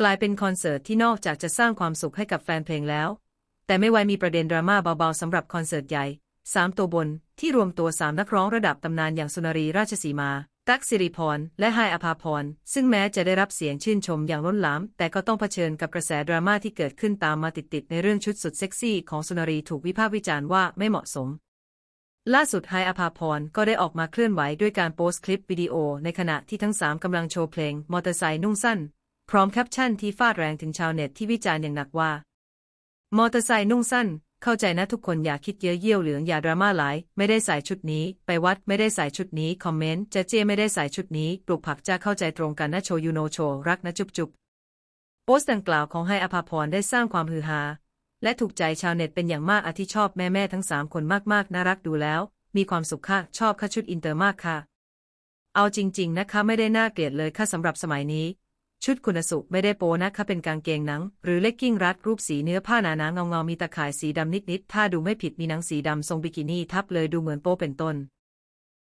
กลายเป็นคอนเสิร์ตที่นอกจากจะสร้างความสุขให้กับแฟนเพลงแล้ว แต่ไม่ไวมีประเด็นดราม่าเบาๆสำหรับคอนเสิร์ตใหญ่สามตัวบน ที่รวมตัวสามนักร้องระดับตำนานอย่างสุนารีราชสีมา ตั๊กสิริพร และไฮายอภาพร ซึ่งแม้จะได้รับเสียงชื่นชมอย่างล้นหลาม แต่ก็ต้องเผชิญกับกระแสดราม่าที่เกิดขึ้นตามมาติดๆในเรื่องชุดสุดเซ็กซี่ของสุนารีถูกวิพากษ์วิจารณ์ว่าไม่เหมาะสมล่าสุดไฮายอภาพรก็ได้ออกมาเคลื่อนไหวด้วยการโพสต์คลิปวิดีโอในขณะที่ทั้งสามกำลังโชว์เพลง มอเตอร์ไซค์นุ่งสั้น พร้อมแคปชั่นที่ฟาดแรงถึงชาวเน็ตที่วิจารณ์อย่างหนักว่า มอเตอร์ไซค์นุ่งสั้น เข้าใจนะทุกคนอย่าคิดเยอะเยี่ยวเหลืองอย่าดราม่าหลาย ไม่ได้ใส่ชุดนี้ ไปวัดไม่ได้ใส่ชุดนี้ คอมเมนต์จะเจไม่ได้ใส่ชุดนี้ ปลูกผักจะเข้าใจตรงกันนะโชยูโนโชรักนะจุบจุบโพสต์ดังกล่าวของไฮอภาพรได้สร้างความฮือฮาและถูกใจชาวเน็ตเป็นอย่างมากอาที่ชอบแม่แม่ทั้งสามคนมากๆน่ารักดูแล้ว มีความสุขค่ะชอบค่ะชุดอินเตอร์มากค่ะ เอาจริง ๆ นะคะไม่ได้น่าเกลียดเลยค่ะสำหรับสมัยนี้ ชุดคุณสุไม่ได้โปนะคะเป็นกางเกงหนัง หรือเลกกิ้งรัดรูปสีเนื้อผ้าหนาๆเงาๆมีตะข่ายสีดำนิดๆถ้าดูไม่ผิดมีหนังสีดำทรงบิกินี่ทับเลยดูเหมือนโปเป็นต้น